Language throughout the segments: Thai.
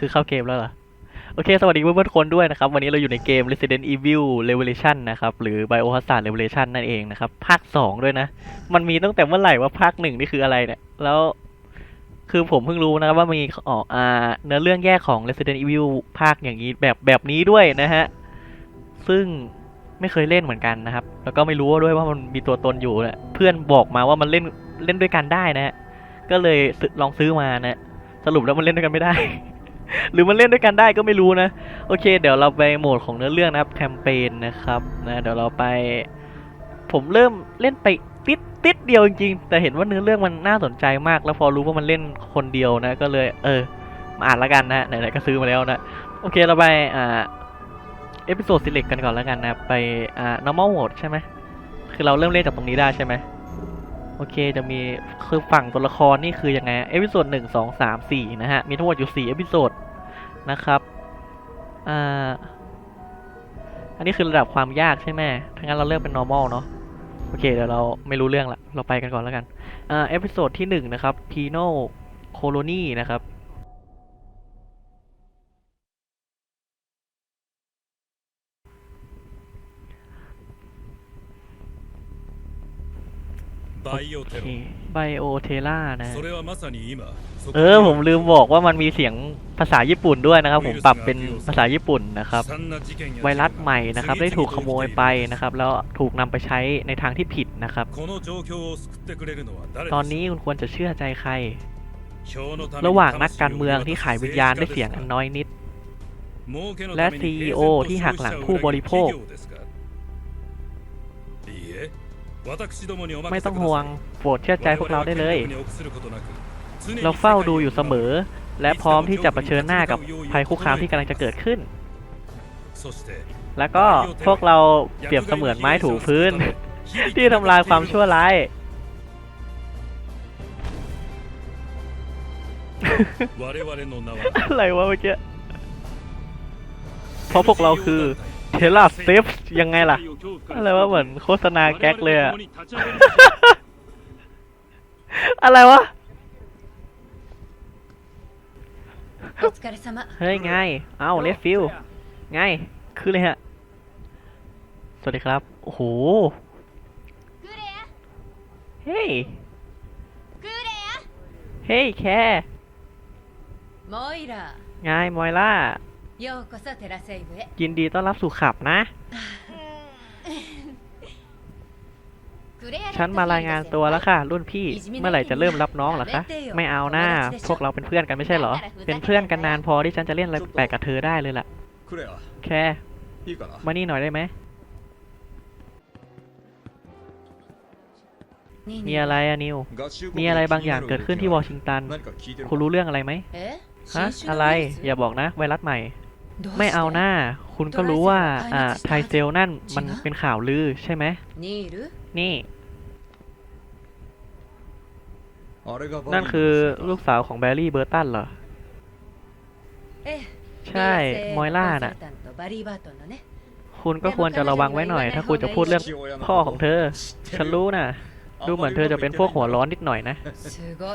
คือเข้าเกมแล้วเหรอ โอเค สวัสดีเพื่อนๆคนด้วยนะครับ วันนี้เราอยู่ในเกม Resident Evil Revelation นะครับ หรือ Biohazard Revelation นั่นเองนะครับ ภาค 2 ด้วยนะ มันมีตั้งแต่เมื่อไหร่ว่าภาคหนึ่งนี่คืออะไรเนี่ย แล้วคือผมเพิ่งรู้นะครับว่ามีออกอ่าเนื้อเรื่องแยกของ Resident Evil ภาคอย่างนี้แบบแบบนี้ด้วยนะฮะ ซึ่งไม่เคยเล่นเหมือนกันนะครับ แล้วก็ไม่รู้ด้วยว่ามันมีตัวตนอยู่นะเพื่อนบอกมาว่ามันเล่นเล่นด้วยกันได้นะฮะก็เลยลองซื้อมานะ สรุปแล้วมันเล่นด้วยกันไม่ได้ หรือมันเล่นด้วยกันได้ก็ไม่รู้นะ โอเค เดี๋ยวเราไปโหมดของเนื้อเรื่องนะครับแคมเปญนะครับนะเดี๋ยวเราไป ผมเริ่มเล่นไปติดติดเดียวจริงๆแต่เห็นว่าเนื้อเรื่องมันน่าสนใจมาก แล้วพอรู้ว่ามันเล่นคนเดียวนะก็เลย เออ มาอ่านแล้วกันนะไหนๆก็ซื้อมาแล้วนะโอเคเราไปอ่าเอพิโซด select กันก่อนแล้วกันนะไปอ่า normal mode ใช่ไหมคือเราเริ่มเล่นจากตรงนี้ได้ใช่ไหม โอเคจะมีคือฝั่งตัวละครนี่คือยังไงเอพิโซดหนึ่งสองสามสี่นะฮะ มีทั้งหมดอยู่สี่เอพิโซดนะครับอ่าอันนี้คือระดับความยากใช่ไหมถ้างั้นเราเลือกเป็น normal เนาะโอเคเดี๋ยวเราไม่รู้เรื่องละเราไปกันก่อนแล้วกันอ่าเอพิโซดที่หนึ่งนะครับ Pino Colony นะครับ ไบโอเทล่านะ เออผมลืมบอกว่ามันมีเสียงภาษาญี่ปุ่นด้วยนะครับ ผมปรับเป็นภาษาญี่ปุ่นนะครับ ไวรัสใหม่นะครับ ได้ถูกขโมยไปนะครับ แล้วถูกนำไปใช้ในทางที่ผิดนะครับ ตอนนี้คุณควรจะเชื่อใจใคร ระหว่างนักการเมืองที่ขายวิญญาณด้วยเสียงอันน้อยนิด และซีอที่หักหลังผู้บริโภค ไม่ต้องห่วงโปรดเชื่อใจพวกเราได้เลย เราเฝ้าดูอยู่เสมอ และพร้อมที่จะะเผชิญหน้ากับภัยคุกคามที่กำลังจะเกิดขึ้น แล้วก็พวกเราเปรียบเสมือนไม้ถูพื้น ที่ทำลายความชั่วร้าย อะไรวะเมื่อกี้เพราะพวกเราคือ เทเลาเซฟยังไงล่ะ อะไรวะเหมือนโฆษณาแก๊กเลยอะอะไรวะ お疲れ様 เฮ้ยไง เอ้าเลสฟิลไง คือเลยฮะ สวัสดีครับ โอ้โห グレ เฮ้ย アグレ เฮ้ยแค アモイラ ไงมอยล่า โยโกโซเทราเซเวะยินดีต้อนรับสู่ขับนะ ฉันมารายงานตัวแล้วค่ะ รุ่นพี่ เมื่อไหร่จะเริ่มรับน้องหรอคะ ไม่เอาหน้า พวกเราเป็นเพื่อนกันไม่ใช่เหรอ เป็นเพื่อนกันนานพอที่ฉันจะเล่นอะไรแปลกกับเธอได้เลยล่ะ แค่มานี่หน่อยได้ไหม มีอะไรอะนิว มีอะไรบางอย่างเกิดขึ้นที่วอชิงตัน คุณรู้เรื่องอะไรไหมฮะ อะไร อย่าบอกนะ ไวรัสใหม่ ไม่เอาหน้า คุณก็รู้ว่า อ่า ไทเซลนั่นมันเป็นข่าวลือใช่ไหม นี่ นั่นคือลูกสาวของแบร์รี่เบอร์ตันเหรอ ใช่ มอยล่าน่ะ คุณก็ควรจะระวังไว้หน่อย ถ้าคุณจะพูดเรื่องพ่อของเธอ ฉันรู้น่ะ ดูเหมือนเธอจะเป็นพวกหัวร้อนนิดหน่อยนะ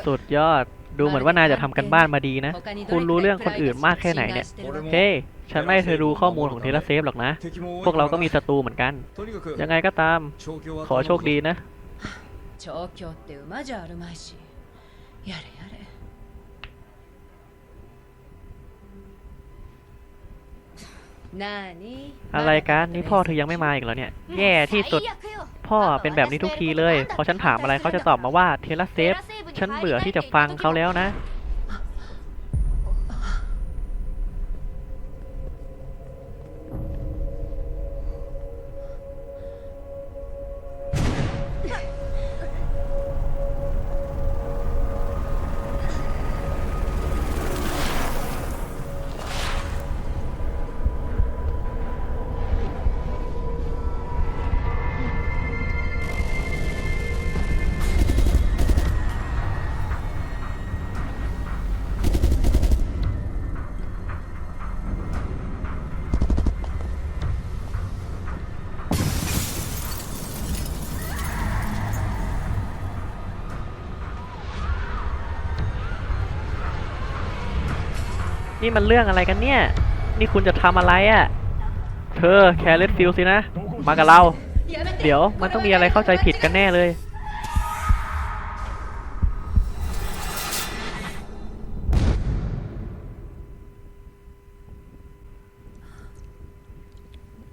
สุดยอด ดูเหมือนว่านายจะทำกันบ้านมาดีนะ คุณรู้เรื่องคนอื่นมากแค่ไหนเนี่ย เฮ้ ฉันไม่ให้เธอรู้ข้อมูลของเทเลเซฟหรอกนะ 敵も多い พวกเราก็มีศัตรูเหมือนกัน とにかく ยังไงก็ตาม 調教は ขอโชคดีนะ 調教って馬じゃあるまいしやれやれなあに อะไรกัน นี่พ่อเธอยังไม่มาอีกเหรอเนี่ย แย่ที่สุด พ่อเป็นแบบนี้ทุกทีเลย พอฉันถามอะไรเขาจะตอบมาว่าเทเลเซฟ ฉันเบื่อที่จะฟังเขาแล้วนะ นี่มันเรื่องอะไรกันเนี่ย นี่คุณจะทำอะไรอะ่ะ เธอแคร์เลสฟิลสินะ มากับเรา เดี๋ยวมันต้องมีอะไรเข้าใจผิดกันแน่เลย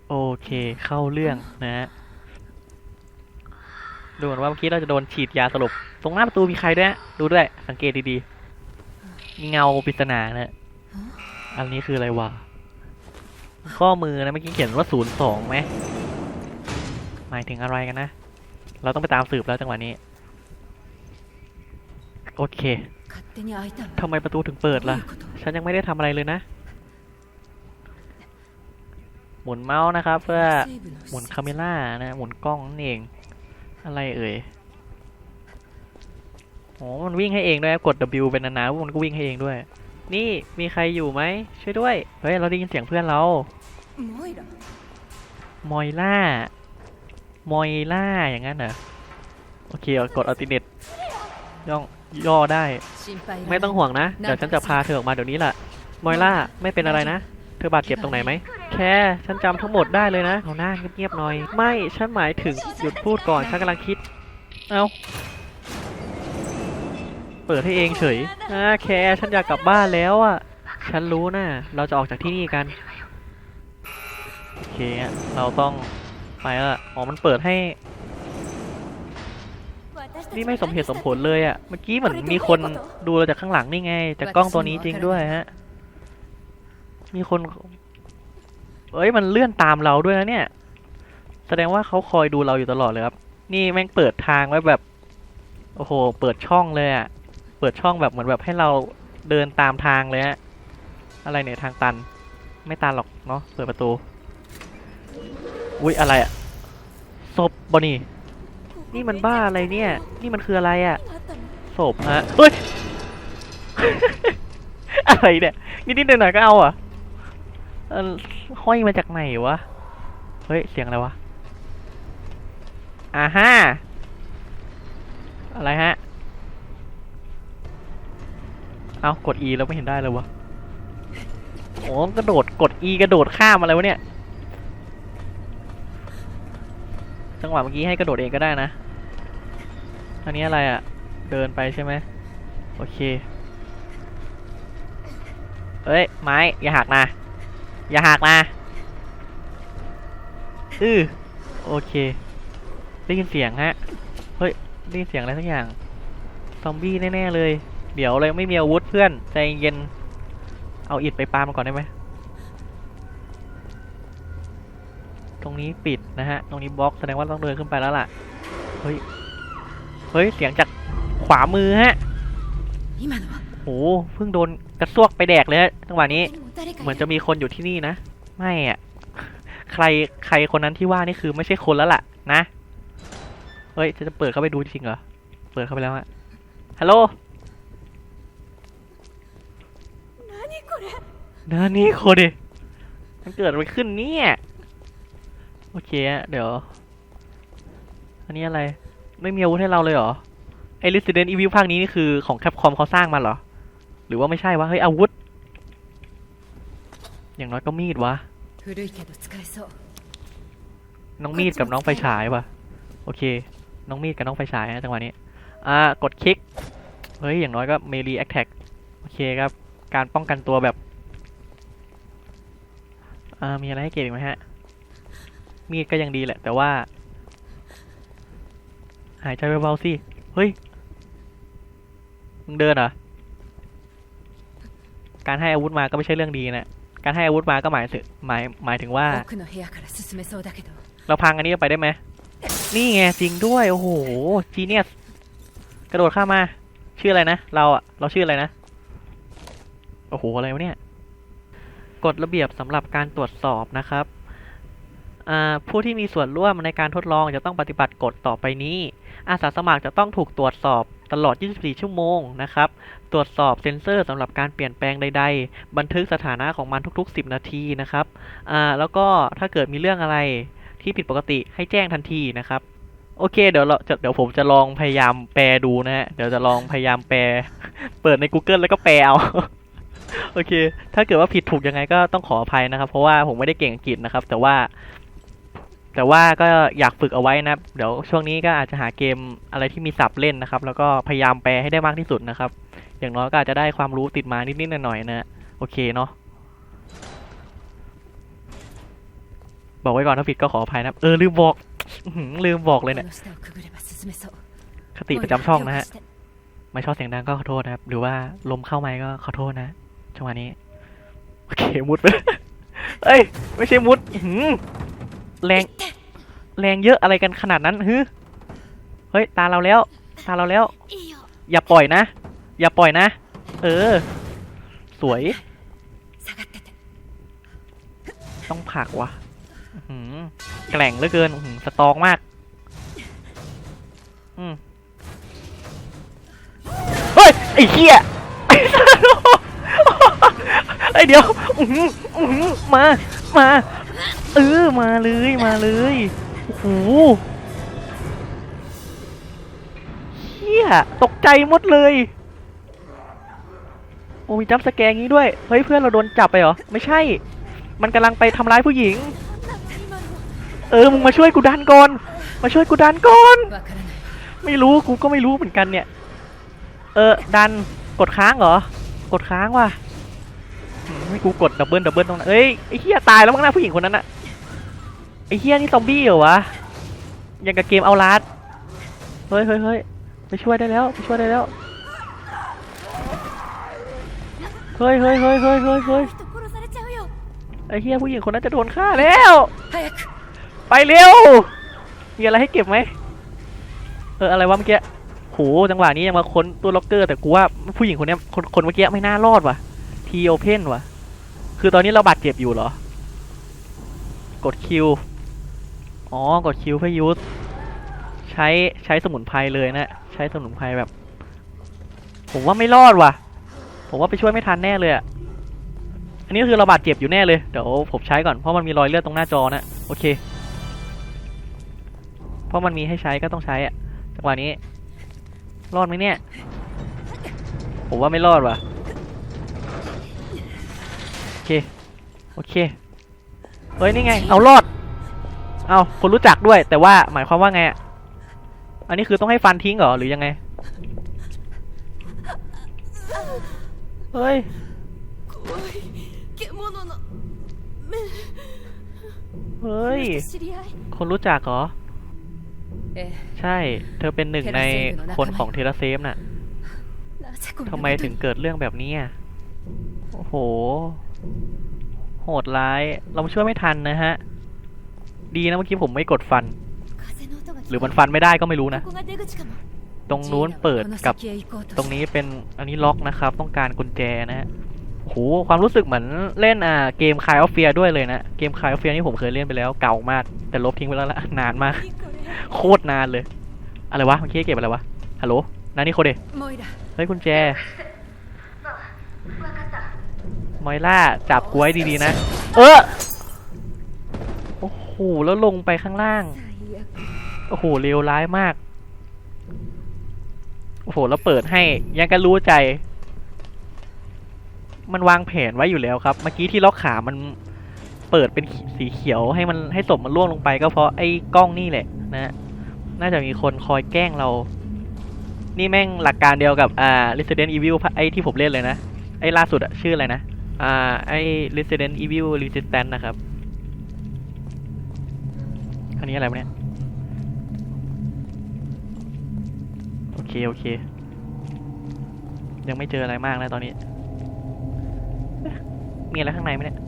โอเคเข้าเรื่องนะฮะดูเหมือนว่าเมื่อกี้เราจะโดนฉีดยาสลบ ตรงหน้าประตูมีใครด้วย ดูด้วย สังเกตดีๆ เงาปริศนานะ อันนี้คืออะไรวะ ข้อมือนะเมื่อกี้เขียนว่าศูนย์สองไหมหมายถึงอะไรกันนะ เราต้องไปตามสืบแล้วจังหวะนี้ โอเค ทำไมประตูถึงเปิดล่ะ ฉันยังไม่ได้ทำอะไรเลยนะ หมุนเมาส์นะครับ เพื่อหมุนคาเมล่านะ หมุนกล้องนั่นเอง อะไรเอ่ยโอ้มันวิ่งให้เองด้วย กด W เป็นนานๆมันก็วิ่งให้เองด้วย นี่มีใครอยู่ไหมช่วยด้วย เฮ้ย เราได้ยินเสียงเพื่อนเรา มอยล่า มอยล่า อย่างนั้นเหรอ โอเคเกดอัลติเนตย่องย่อได้ ไม่ต้องห่วงนะ เดี๋ยวฉันจะพาเธอออกมาเดี๋ยวนี้แหละ มอยล่า ไม่เป็นอะไรนะ เธอบาดเจ็บตรงไหนไหม แค่ ฉันจำทั้งหมดได้เลยนะเอาหน้าเงียบๆหน่อย ไม่ ฉันหมายถึงหยุดพูดก่อน ฉันกำลังคิด เอ้า ปิดให้เองเฉยอ่าแคร์ฉันอยากกลับบ้านแล้วอะ ฉันรู้นะ เราจะออกจากที่นี่กัน โอเคอะเราต้องไปแล้วล่ะอ๋อ มันเปิดให้ นี่ไม่สมเหตุสมผลเลยอะ เมื่อกี้เหมือนมีคนดูเราจากข้างหลังนี่ไง จากกล้องตัวนี้จริงด้วยฮะ มีคน เอ้ย มันเลื่อนตามเราด้วยนะเนี่ย แสดงว่าเขาคอยดูเราอยู่ตลอดเลยครับ นี่แม่งเปิดทางไว้แบบ โอ้โห เปิดช่องเลยอะ เปิดช่องแบบเหมือนแบบให้เราเดินตามทางเลยฮะ อะไรเนี่ยทางตัน ไม่ตันหรอกเนาะ เปิดประตู อุ้ยอะไรอะศพบอนี่ นี่มันบ้าอะไรเนี่ย นี่มันคืออะไรอะศพฮะเฮ้ย อะไรเนี่ย นิดๆหน่อยๆก็เอาอะห้อยมาจากไหนวะ เฮ้ย เสียงอะไรวะอ่าฮะอะไรฮะ เอากด E แล้วไม่เห็นได้เลยวะโอ้กระโดดกด E กระโดดข้ามอะไรวะเนี่ย จังหวะเมื่อกี้ให้กระโดดเองก็ได้นะ อันนี้อะไรอะ่ะ เดินไปใช่ไหมโอเค เอ้ย ไม้ อย่าหักนะ อย่าหักนะ อือโอเค ได้ยินเสียงฮะ เฮ้ย ได้ยินเสียงอะไรสักอย่าง ซอมบี้แน่ ๆ เลย เดี๋ยวเลยไม่มีอาวุธเพื่อนใจเย็น เอาอิดไปปามันก่อนได้ไหม ตรงนี้ปิดนะฮะ ตรงนี้บล็อกแสดงว่าต้องเดินขึ้นไปแล้วล่ะ เฮ้ย เฮ้ย เสียงจากขวามือฮะโห เพิ่งโดนกระซวกไปแดกเลยฮะจังหวะนี้ เหมือนจะมีคนอยู่ที่นี่นะ ไม่อะใคร ใครคนนั้นที่ว่านี่คือไม่ใช่คนแล้วล่ะ นะ เฮ้ย จะเปิดเข้าไปดูจริงเหรอ เปิดเข้าไปแล้วฮะ ฮัลโหล เนะนี่โคดิมันเกิดอะไรขึ้นเนี่ย โอเคเดี๋ยว อันนี้อะไร ไม่มีอาวุธให้เราเลยเหรอ ไอ้ Resident Evil ภาคนี้นี่คือของแคปคอมเขาสร้างมาเหรอ หรือว่าไม่ใช่วะ เฮ้ย อาวุธ อย่างน้อยก็มีดวะ น้องมีดกับน้องไฟฉายวะโอเค น้องมีดกับน้องไฟฉายนะจังหวะนี้ อ่า กดคลิก เฮ้ย อย่างน้อยก็เมลีแอคแท็กโอเคครับ การป้องกันตัวแบบ อ่มีอะไรให้เก็บอีกไหมฮะ มีดก็ยังดีแหละ แต่ว่า หายใจเบาๆสิ เฮ้ย มึงเดินเหรอ การให้อาวุธมาก็ไม่ใช่เรื่องดีนะ การให้อาวุธมาก็หมายถึงหมายหมายถึงว่า เราพังอันนี้ไปได้ไหม นี่ไงจริงด้วย โอ้โห จีเนียส กระโดดข้ามาชื่ออะไรนะ เราอะเราชื่ออะไรนะ โอ้โห อะไรวะเนี่ย กฎระเบียบสำหรับการตรวจสอบนะครับผู้ที่มีส่วนร่วมในการทดลองจะต้องปฏิบัติกฎต่อไปนี้ อาสาสมัครจะต้องถูกตรวจสอบตลอด 24 ชั่วโมงนะครับ ตรวจสอบเซ็นเซอร์สำหรับการเปลี่ยนแปลงใด ๆ บันทึกสถานะของมันทุก ๆ 10 นาทีนะครับแล้วก็ถ้าเกิดมีเรื่องอะไรที่ผิดปกติให้แจ้งทันทีนะครับ โอเค เดี๋ยวเราเดี๋ยวผมจะลองพยายามแปลดูนะฮะเดี๋ยวจะลองพยายามแปล เปิดใน Google แล้วก็แปลเอา โอเค ถ้าเกิดว่าผิดถูกยังไงก็ต้องขออภัยนะครับ เพราะว่าผมไม่ได้เก่งอังกฤษนะครับ แต่ว่า แต่ว่าก็อยากฝึกเอาไว้นะเดี๋ยวช่วงนี้ก็อาจจะหาเกมอะไรที่มีสับเล่นนะครับ แล้วก็พยายามแปลให้ได้มากที่สุดนะครับ อย่างน้อยก็อาจจะได้ความรู้ติดมานิดๆหน่อยๆนะ โอเคเนาะ บอกไว้ก่อนถ้าผิดก็ขออภัยนะเออลืมบอกลืมบอกเลยเนี่ย คติประจำช่องนะฮะ ไม่ชอบเสียงดังก็ขอโทษนะครับ หรือว่าลมเข้าไม้ก็ขอโทษนะ จังวะนี้ โอเคมุดไปเอ้ย ไม่ใช่มุดหืมแรง แรงเยอะอะไรกันขนาดนั้นฮึเฮ้ย ตาเราแล้ว ตาเราแล้ว อย่าปล่อยนะ อย่าปล่อยนะ เออ สวย ต้องผักวะแกล่งเหลือเกินสตองมากเฮ้ย ไอ้เหี้ย ไอ้สัสไอ้เดี๋ยวอื้อหืออื้อหือมา มา เออ มาเลย มาเลย โอ้โหเฮียตกใจหมดเลย โอ้มีจัมป์สแกร์งี้ด้วย เฮ้ย เพื่อนเราโดนจับไปเหรอ ไม่ใช่ มันกำลังไปทำร้ายผู้หญิง เออ มึงมาช่วยกูดันก่อน มาช่วยกูดันก่อน わからない ไม่รู้ กูก็ไม่รู้เหมือนกันเนี่ย เออ ดัน กดค้างเหรอ กดค้างว่ะหืมให้ กูกดดับเบิลดับเบิลตรงนั้นเอ้ยไอ้เฮียตายแล้วมั้งนะผู้หญิงคนนั้นอะไอ้เฮียนี่ซอมบี้เหรอวะยังกับเกมเอาลัดเฮ้ยเฮ้ยเฮ้ยไปช่วยได้แล้วไปช่วยได้แล้วเฮ้ยเฮ้ยเฮ้ยเฮ้ยเฮ้ยเฮ้ยไอ้เฮียผู้หญิงคนนั้นจะโดนฆ่าแล้ว ไปเร็วมีอะไรให้เก็บไหมเอออะไรวะเมื่อกี้โหจังหวะนี้ยังมาค้นตัวล็อกเกอร์แต่กูว่าผู้หญิงคนนี้คนคนเมื่อกี้ไม่น่ารอดว่ะทีโอเพนว่ะ คือตอนนี้เราบาดเจ็บอยู่เหรอ กดคิว อ๋อ กดคิวเพื่อยูสใช้ใช้สมุนไพรเลยนะ ใช้สมุนไพรแบบ ผมว่าไม่รอดว่ะ ผมว่าไปช่วยไม่ทันแน่เลยอะอันนี้คือเราบาดเจ็บอยู่แน่เลย เดี๋ยวผมใช้ก่อน เพราะมันมีรอยเลือดตรงหน้าจอนะโอเค เพราะมันมีให้ใช้ก็ต้องใช้อะจังหวะนี้ รอดไหมเนี่ย ผมว่าไม่รอดว่ะ โอเค โอ โอเค เฮ้ยนี่ไง เอารอด เอาคนรู้จักด้วย แต่ว่าหมายความว่าไงอะ อันนี้คือต้องให้ฟันทิ้งเหรอหรือยังไง เฮ้ย เฮ้ย คนรู้จักเหรอ ใช่ เธอเป็นหนึ่งในคนของเทราเซฟน่ะทำไมถึงเกิดเรื่องแบบนี้อะ โอ้โห โหดร้าย เราช่วยไม่ทันนะฮะ ดีนะเมื่อกี้ผมไม่กดฟัน หรือมันฟันไม่ได้ก็ไม่รู้นะ ตรงนู้นเปิดกับ ตรงนี้เป็นอันนี้ล็อกนะครับ ต้องการกุญแจนะฮะโหความรู้สึกเหมือนเล่นอ่าเกมคายออฟเฟียด้วยเลยนะ เกมคายออฟเฟียนี่ผมเคยเล่นไปแล้วเก่ามาก แต่ลบทิ้งไปแล้วละนานมาก โคตรนานเลย อะไรวะเมื่อกี้เก็บอะไรวะ ฮัลโหลนานี่โคเดเฮ้ยกุญแจ มอยล่าจับกูไว้ดีๆนะ เออโอ้โหแล้วลงไปข้างล่าง最悪โอ้โหเลวร้ายมาก โอ้โหแล้วเปิดให้ยังกันรู้ใจ มันวางแผนไว้อยู่แล้วครับ เมื่อกี้ที่ล็อกขามันเปิดเป็นสีเขียวให้มันให้ศพมันล่วงลงไปก็เพราะไอ้กล้องนี่แหละนะน่าจะมีคนคอยแกล้งเรา นี่แม่งหลักการเดียวกับอ่า Resident Evil ไอ้ที่ผมเล่นเลยนะ ไอ้ล่าสุดอะชื่ออะไรนะ อ่า ไอ้ Resident Evil Resistance นะครับ อันนี้อะไรวะเนี่ย โอเค โอเค ยังไม่เจออะไรมากนะตอนนี้ มีอะไรข้างในไหมเนี่ย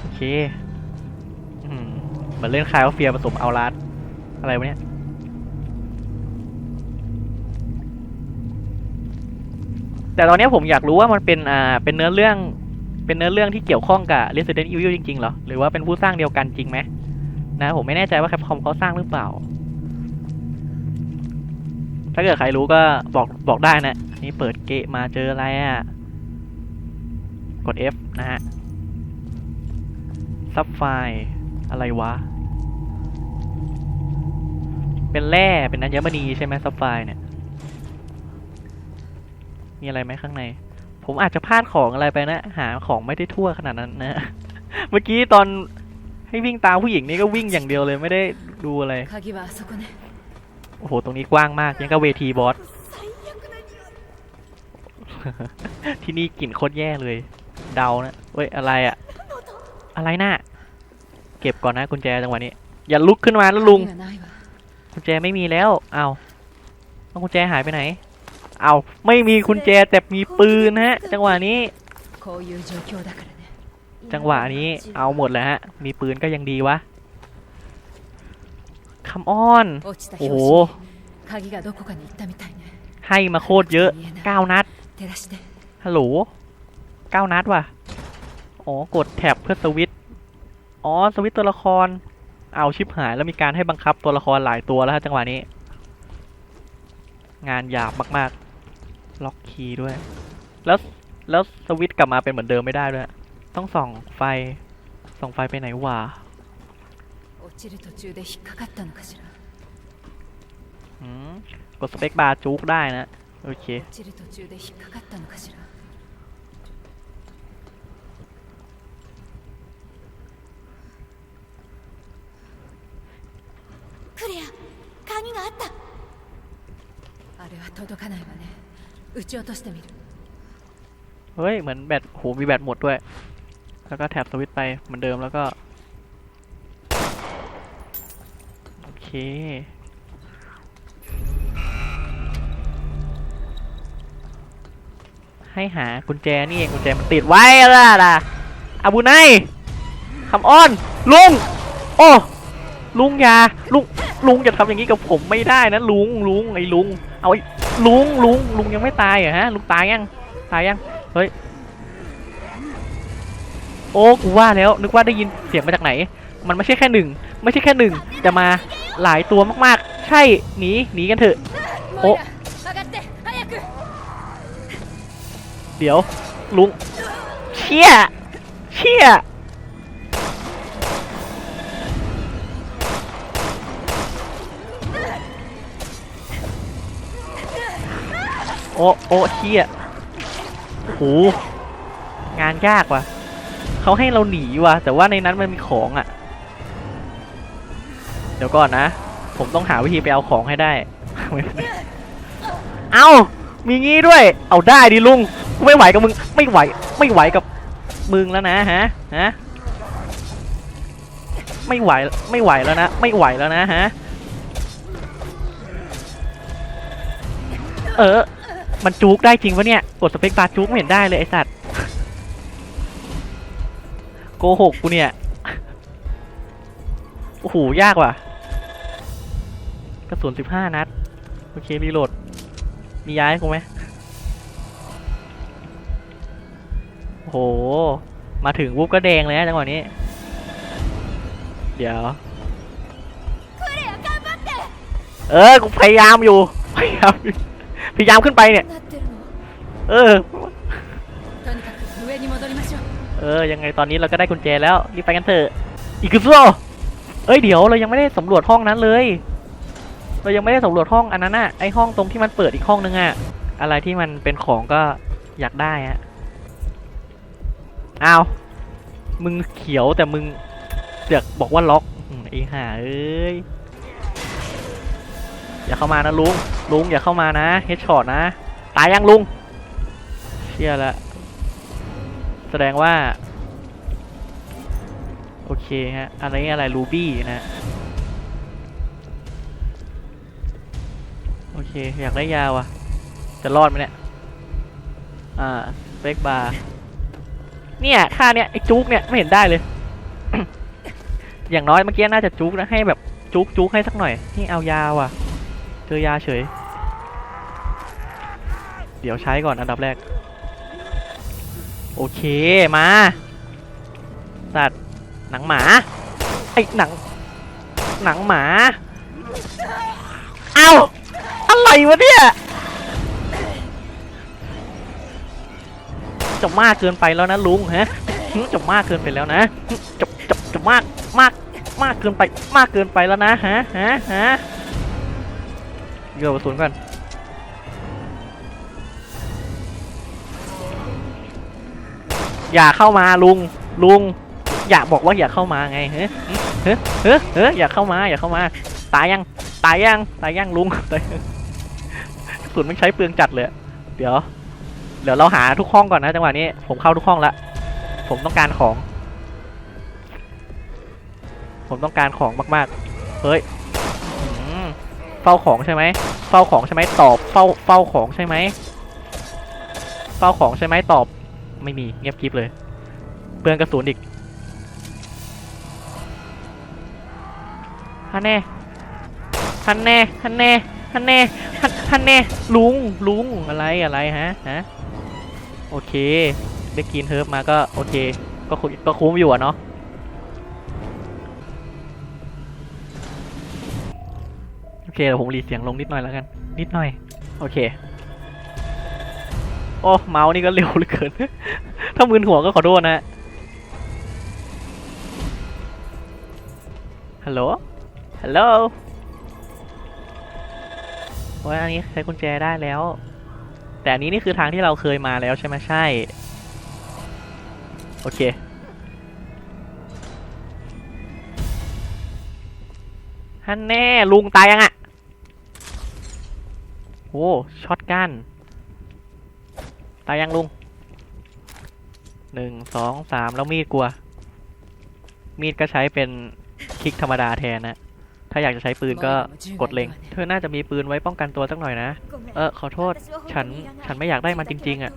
โอเคมเหมือนเล่นคายออฟเฟียผสมเอาลาดอะไรวะเนี่ย แต่ตอนนี้ผมอยากรู้ว่ามันเป็นอ่าเป็นเนื้อเรื่อง เป็นเนื้อเรื่องที่เกี่ยวข้องกับ Resident Evil จริงๆเหรอ หรือว่าเป็นผู้สร้างเดียวกันจริงไหมนะผมไม่แน่ใจว่าแคปคอมเขาสร้างหรือเปล่า ถ้าเกิดใครรู้ก็บอกบอกได้นะ นี่เปิดเกะมาเจออะไรอะ กด F นะฮะ ซับไฟล์อะไรวะ เป็นแร่เป็นอัญมณีใช่ไหมซับไฟล์เนี่ย มีอะไรไหมข้างใน ผมอาจจะพลาดของอะไรไปนะ หาของไม่ได้ทั่วขนาดนั้นนะ เมื่อกี้ตอนให้วิ่งตามผู้หญิงนี่ก็วิ่งอย่างเดียวเลยไม่ได้ดูอะไร โอ้โห ตรงนี้กว้างมาก ยังก็เวทีบอส ที่นี่กลิ่นโคตรแย่เลย เดานะ เว้ย อะไรอะ อะไรน่ะ เก็บก่อนนะกุญแจจังหวะนี้ อย่าลุกขึ้นมาแล้วลุง กุญแจไม่มีแล้ว เอา้ากุญแจหายไปไหน เอาไม่มีคุณแจแต่มีปืนฮะ จังหวะนี้ จังหวะนี้เอาหมดแล้วฮะ มีปืนก็ยังดีวะคำอ้อน โอ้โห ให้มาโคตรเยอะเก้านัด ฮัลโหลเก้านัดว่ะ อ๋อ กดแท็บเพื่อสวิตอ๋อ สวิตตัวละคร เอาชิปหายแล้วมีการให้บังคับตัวละครหลายตัวแล้วฮะจังหวะนี้ งานหยาบมาก ๆ ล็อกคีย์ด้วย แล้ว แล้วสวิตช์กลับมาเป็นเหมือนเดิมไม่ได้ด้วย ต้องส่องไฟ ส่องไฟไปไหนวะ 落ちる途中で引っかかったのかしら หืมกดสเปคบาร์จุกได้นะ โอเค 落ちる途中で引っかかったのかしらクレア鍵があったあれは届かないわね 撃ち落としてみる เฮ้ย เหมือนแบตโหมีแบตหมดด้วย แล้วก็แท็บสวิตช์ไปเหมือนเดิมแล้วก็ โอเค ให้หากุญแจนี่เองกุญแจมันติดไว้ล่ะล่ะอาบุไนคำอ้อน ลุง โอ้ ลุงยาลุงลุงจะทำอย่างนี้กับผมไม่ได้นะลุงลุงไอ้ลุง เอาไอ้ลุงลุงลุงยังไม่ตายเหรอฮะลุงตายยังตายยังเฮ้ยโอ้กูว่าแล้วนึกว่าได้ยินเสียงมาจากไหน มันไม่ใช่แค่หนึ่งไม่ใช่แค่หนึ่งจะมาหลายตัวมากๆ ใช่หนีหนีกันเถอะโอ้เดี๋ยวลุงเชี่ยเชี่ย โอ้โอ้เชี่ยโอ้โหงานยากว่ะเขาให้เราหนีว่ะ แต่ว่าในนั้นมันมีของอะ เดี๋ยวก่อนนะ ผมต้องหาวิธีไปเอาของให้ได้ เอามีงี้ด้วย เอาได้ดิลุง ไม่ไหวกับมึง ไม่ไหว ไม่ไหวกับมึงแล้วนะฮะ ฮะ ไม่ไหว ไม่ไหวแล้วนะ ไม่ไหวแล้วนะฮะ เออ มันจุกได้จริงปะเนี่ย กดสเปคบาร์จุกไม่เห็นได้เลยไอสัตว์ โกหกกูเนี่ย โอ้โห ยากว่ะ กระสุนสิบห้านัด โอเค รีโหลด มีย้ายกูไหมโอ้โห มาถึงวุบก็แดงเลยนะจังหวะนี้ เดี๋ยว เออ กูพยายามอยู่ พยายามอยู่ พยายามขึ้นไปเนี่ย เออ เออ ยังไงตอนนี้เราก็ได้กุญแจแล้ว รีบไปกันเถอะ อีกคือโซเอ้ย เดี๋ยวเรายังไม่ได้สำรวจห้องนั้นเลย เรายังไม่ได้สำรวจห้องอันนั้นอะไอห้องตรงที่มันเปิดอีกห้องนึงอะอะไรที่มันเป็นของก็อยากได้อะอ้าว มึงเขียวแต่มึงเดือกบอกว่าล็อกไอ้ห่าเอ้ย อย่าเข้ามานะลุง ลุงอย่าเข้ามานะเฮดช็อตนะ ตายยังลุง เชี่ยละ แสดงว่า โอเคฮะ อะไรอะไรรูบี้นะโอเค อยากได้ยาวอะจะรอดไหมเนี่ย อ่าเบรกบาร์ เนี่ยค่าเนี่ยไอ้จุกเนี่ย ไม่เห็นได้เลย อย่างน้อยเมื่อกี้น่าจะจุกนะให้แบบจุกจุกให้สักหน่อย นี่เอายาวอะ เจอยาเฉย เดี๋ยวใช้ก่อนอันดับแรก โอเค มาสัตว์หนังหมา ไอ้หนัง หนังหมา เอ้าอะไรวะเนี่ยจะมากเกินไปแล้วนะลุงฮะจะมากเกินไปแล้วนะจะจะจะมากมากมากเกินไป มากเกินไปแล้วนะฮะฮะฮะ เกี่ยวกระสุนก่อนอย่าเข้ามาลุงลุง อย่าบอกว่าอย่าเข้ามาไงเฮ้ยเฮ้ยเฮ้ยเฮ้ยอย่าเข้ามาอย่าเข้ามา ตายยังตายยังตายยังลุงตายยังกระสุนมันใช้เปลืองจัดเลย เดี๋ยว เดี๋ยวเราหาทุกห้องก่อนนะจังหวะนี้ ผมเข้าทุกห้องละผมต้องการของ ผมต้องการของมากๆเฮ้ย ฝ้าของใช่ไหมเฝ้าของใช่ไหมตอบเฝ้าเฝ้าของใช่ไหมเฝ้าของใช่ไหมตอบ ไม่มีเงียบกริบเลยเปลืองกระสุนอีกฮันแน่ฮันแน่ฮันแน่ฮันแน่ฮันฮันแน่ลุงลุงอะไรอะไรฮะฮะโอเคได้กินเฮิร์บมาก็โอเค ก็คุ้มก็คุ้มอยู่อะเนาะ เคเดี๋ยวผมรีเสียงลงนิดหน่อยแล้วกัน นิดหน่อย โอเค โอ้เมาส์นี่ก็เร็วเหลือเกิน ถ้ามึนหัวก็ขอโทษนะฮัลโหล ฮัลโหลโอ้ยอันนี้ใช้กุญแจได้แล้ว แต่อันนี้นี่คือทางที่เราเคยมาแล้วใช่ไหมใช่ โอเคฮันแน่ลุงตายยังอะ โอ้ช็อตกันตายยังลุงหนึ่งสองสามแล้วมีดกลัว มีดก็ใช้เป็นคลิกธรรมดาแทนนะ ถ้าอยากจะใช้ปืนก็กดเล็ง เธอน่าจะมีปืนไว้ป้องกันตัวสักหน่อยนะ เออขอโทษ ฉัน ฉันไม่อยากได้มันจริง ๆ อะ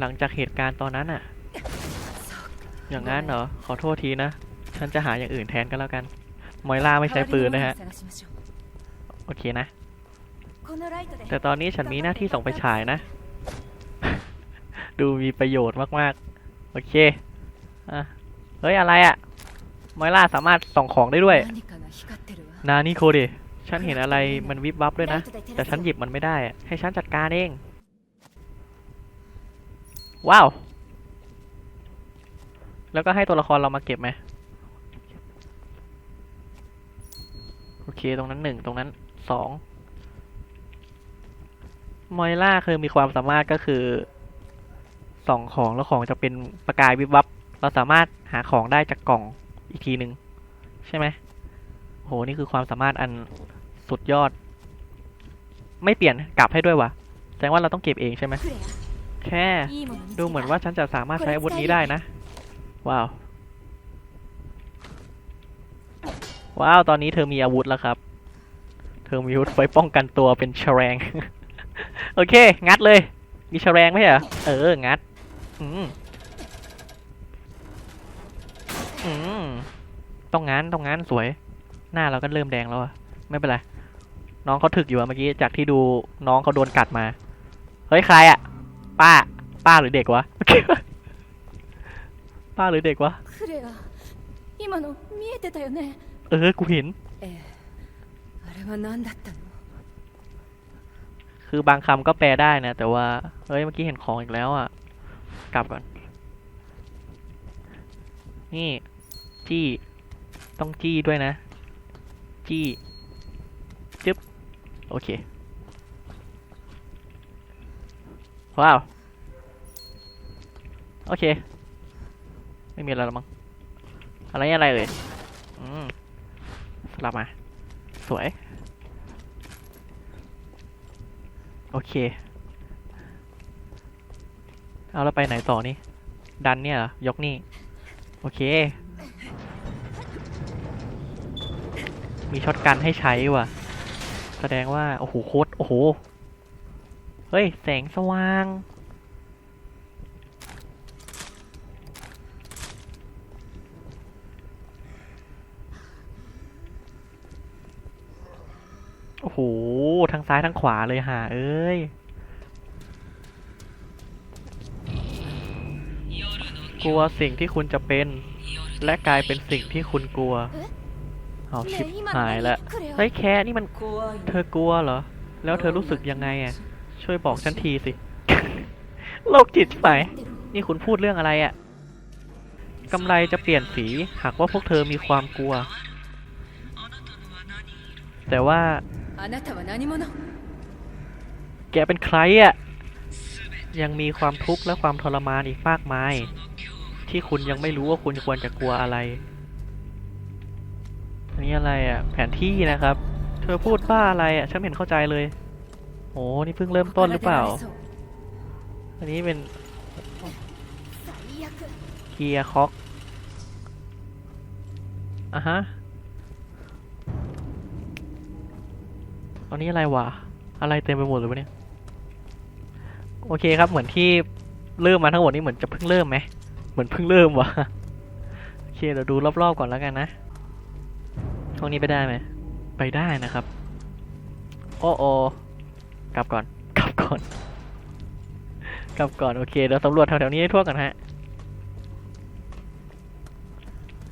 หลังจากเหตุการณ์ตอนนั้นอะ อย่างนั้นเหรอ ขอโทษทีนะ ฉันจะหาอย่างอื่นแทนก็แล้วกัน มอยล่าไม่ใช้ปืนนะฮะ โอเคนะ แต่ตอนนี้ฉันมีหน้าที่ส่งไปฉายนะ ดูมีประโยชน์มากมากโอเคอะเฮ้ย อะไรอะมอยล่าสามารถส่งของได้ด้วย นานี่โคดิฉันเห็นอะไรมันวิบวับด้วยนะ แต่ฉันหยิบมันไม่ได้ให้ฉันจัดการเอง ว้าว แล้วก็ให้ตัวละครเรามาเก็บไหมโอเค ตรงนั้นหนึ่ง ตรงนั้นสอง มอยล่าคือมีความสามารถก็คือส่องของแล้วของจะเป็นประกายวิบวับ เราสามารถหาของได้จากกล่องอีกทีหนึ่งใช่ไหมโหนี่คือความสามารถอันสุดยอด ไม่เปลี่ยนกลับให้ด้วยวะแสดงว่าเราต้องเก็บเองใช่ไหมแค่ดูเหมือนว่าฉันจะสามารถใช้อาวุธนี้ได้นะ ว้าว ว้าว ตอนนี้เธอมีอาวุธแล้วครับ เธอมีอาวุธไว้ป้องกันตัวเป็นแฉลง โอเค งัดเลย มีแฉลงไหมเหรอ เออ งัด อืม อืม ต้องงั้น ต้องงั้น สวย หน้าเราก็เริ่มแดงแล้วอะไม่เป็นไร น้องเขาถึกอยู่อะเมื่อกี้ จากที่ดูน้องเขาโดนกัดมา เฮ้ย ใครอะป้า ป้าหรือเด็กวะ ป้าหรือเด็กวะ クレア今の見えてたよね เออ กูเห็น ええあれは何だったの คือบางคำก็แปลได้นะ แต่ว่า เฮ้ย เมื่อกี้เห็นของอีกแล้วอะ กลับก่อน นี่ จี้ ต้องจี้ด้วยนะ จี้จึ๊บ โอเค ว้าว โอเค ไม่มีอะไรแล้วมั้ง อะไรอะไรเลย อืม สลับมา สวย โอเค เอาแล้วไปไหนต่อนี่ ดันเนี่ยเหรอยกนี่ โอเค มีช็อตกันให้ใช้ว่ะ แสดงว่า โอ้โหโคตรโอ้โห เฮ้ย แสงสว่าง โอ้โห ตรทั้งซ้ายทั้งขวาเลยฮะเอ้ย กลัวสิ่งที่คุณจะเป็น และกลายเป็นสิ่งที่คุณกลัว เอาชิบหายแล้วเฮ้ยแค่นี่มันเธอกลัวเหรอ แล้วเธอรู้สึกยังไงอะ ช่วยบอกฉันทีสิ โลกจิตไหมนี่คุณพูดเรื่องอะไรอะกำไรจะเปลี่ยนสีหากว่าพวกเธอมีความกลัว แต่ว่า あなたは何者 แกเป็นใครอ่ะ ยังมีความทุกข์และความทรมานอีกมากมาย ที่คุณยังไม่รู้ว่าคุณควรจะกลัวอะไร อันนี้อะไรอ่ะ แผนที่นะครับ เธอพูดบ้าอะไรอ่ะ ฉันไม่เห็นเข้าใจเลย โอ้นี่เพิ่งเริ่มต้นหรือเปล่า อันนี้เป็น 最悪 เกียร์ค็อกอ่ะฮะ อันนี้อะไรวะ อะไรเต็มไปหมดเลยวะเนี่ย โอเคครับ เหมือนที่เริ่มมาทั้งหมดนี้เหมือนจะเพิ่งเริ่มไหม เหมือนเพิ่งเริ่มวะโอเคเดี๋ยวดูรอบๆก่อนแล้วกันนะช่วงนี้ไปได้ไหม ไปได้นะครับ โอ้โอกลับก่อน กลับก่อน กลับก่อน โอเค เดี๋ยวสำรวจแถวๆนี้ให้ทั่วก่อนฮะ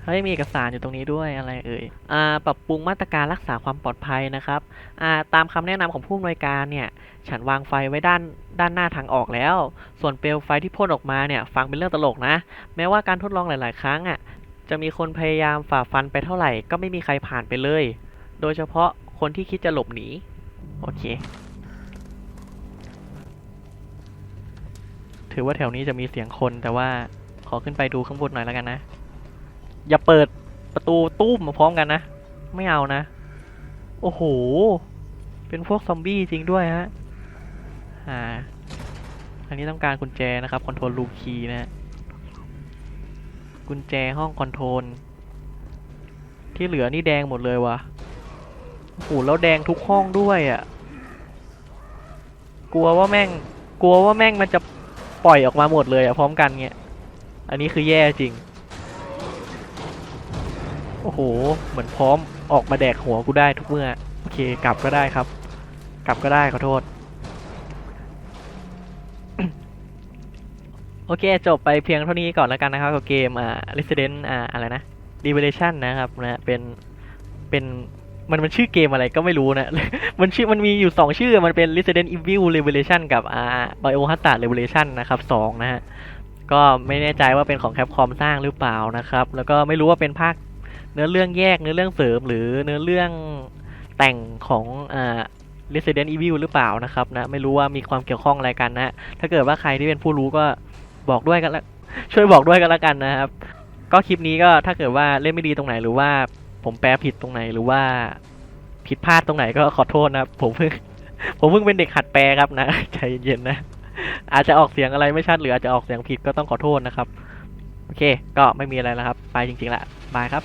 เฮ้ยมีเอกสารอยู่ตรงนี้ด้วยอะไรเอ่ยอ่าปรับปรุงมาตรการรักษาความปลอดภัยนะครับอ่าตามคำแนะนำของผู้อำนวยการเนี่ย ฉันวางไฟไว้ด้านด้านหน้าทางออกแล้ว ส่วนเปลวไฟที่พ่นออกมาเนี่ยฟังเป็นเรื่องตลกนะ แม้ว่าการทดลองหลาย ๆ ครั้งอะจะมีคนพยายามฝ่าฟันไปเท่าไหร่ก็ไม่มีใครผ่านไปเลย โดยเฉพาะคนที่คิดจะหลบหนี โอเค ถือว่าแถวนี้จะมีเสียงคนแต่ว่าขอขึ้นไปดูข้างบนหน่อยแล้วกันนะ อย่าเปิดประตูตู้มมาพร้อมกันนะ ไม่เอานะ โอ้โห เป็นพวกซอมบี้จริงด้วยฮะอ่าอันนี้ต้องการกุญแจนะครับคอนโทรลรูคีนะฮะกุญแจห้องคอนโทรลที่เหลือนี่แดงหมดเลยวะโอ้โหแล้วแดงทุกห้องด้วยอะ่ะ กลัวว่าแม่ง กลัวว่าแม่งมันจะปล่อยออกมาหมดเลยอะพร้อมกันเงี้ย อันนี้คือแย่จริง เหมือนพร้อมออกมาแดกหัวกูได้ทุกเมื่อ โอเค กลับก็ได้ครับ กลับก็ได้ขอโทษ โอเค จบไปเพียงเท่านี้ก่อนแล้วกันนะครับกับเกมอ่า Resident อ่าอะไรนะ Revelation นะครับนะเป็นเป็นมันมันชื่อเกมอะไรก็ไม่รู้นะ มันชื่อมันมีอยู่สองชื่อ มันเป็น Resident Evil Revelation กับอ่า Biohazard Revelation นะครับสองนะฮะ ก็ไม่แน่ใจว่าเป็นของ Capcom สร้างหรือเปล่านะครับ แล้วก็ไม่รู้ว่าเป็นภาค นื้อเรื่องแยกเนื้อเรื่องเสริม หรือเนื้อเรื่องแต่งของอ่า Resident Evil หรือเปล่านะครับนะ ไม่รู้ว่ามีความเกี่ยวข้องอะไรกันนะถ้าเกิดว่าใครที่เป็นผู้รู้ก็บอกด้วยกันละช่วยบอกด้วยกันละกันนะครับ ก็คลิปนี้ก็ถ้าเกิดว่าเล่นไม่ดีตรงไหนหรือว่าผมแปลผิดตรงไหนหรือว่าผิดพลาดตรงไหนก็ขอโทษนะครับผมเพิ่งผมเพิ่งเป็นเด็กหัดแปลครับนะใจเย็นๆนะ อาจจะออกเสียงอะไรไม่ชัดหรืออาจจะออกเสียงผิดก็ต้องขอโทษนะครับ โอเค ก็ไม่มีอะไรแล้วครับ ไปจริงๆละบายครับ